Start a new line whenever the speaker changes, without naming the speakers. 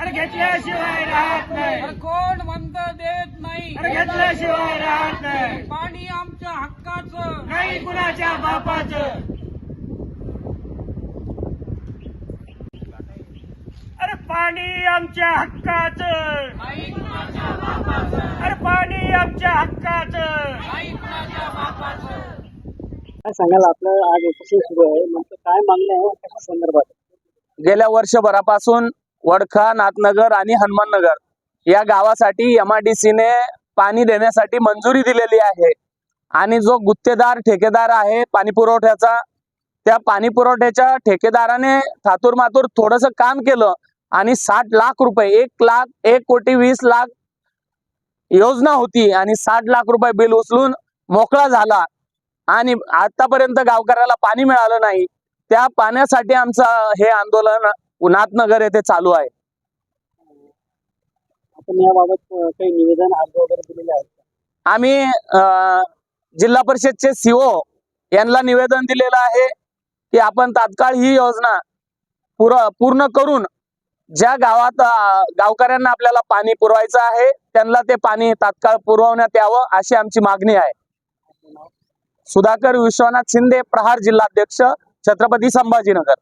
अरे घेतल्याशिवाय राहत नाही.
अरे कोण म्हणत देत नाही?
अरे घेतल्याशिवाय राहत नाही.
पाणी आमच्या हक्काचं.
नाही कुणाच्या बापाचं. अरे पाणी आमच्या हक्काचं.
नाही कुणाच्या बापाचं.
अरे पाणी आमच्या हक्काचं.
नाही कुणाच्या बापाचं.
काय सांगाल आपलं? आज उपोषण सुरू आहे. नेमकं काय मागणी आहे? कशा संदर्भात.
गेल्या वर्षभरापासून वडखा नाथनगर आणि हनुमाननगर. या गावासाठी एमआयडीसीने पाणी देण्यासाठी मंजुरी दिलेली आहे. आणि जो गुत्तेदार ठेकेदार आहे पाणी पुरवठ्याचा त्या पाणी पुरवठ्याच्या ठेकेदाराने थातूर मातूर थोडस काम केलं आणि साठ लाख रुपये एक लाख एक कोटी वीस लाख योजना होती आणि साठ लाख रुपये बिल उचलून मोकळा झाला. आणि आतापर्यंत गावकऱ्याला पाणी मिळालं नाही. त्या पाण्यासाठी आमचं हे आंदोलन नाथनगर येथे चालू आहे.
आपण याबाबत अं, काही निवेदन अर्ज वगैरे दिलेले आहेत का?
आम्ही जिल्हा परिषदचे सीओ यांना निवेदन दिलेलं आहे की आपण तात्काळ ही योजना पुर पूर्ण करून ज्या गावात गावकऱ्यांना आपल्याला पाणी पुरवायचं आहे त्यांना ते पाणी तात्काळ पुरवण्यात यावं अशी आमची मागणी आहे. सुधाकर विश्वनाथ शिंदे प्रहार जिल्हाध्यक्ष छत्रपती संभाजीनगर.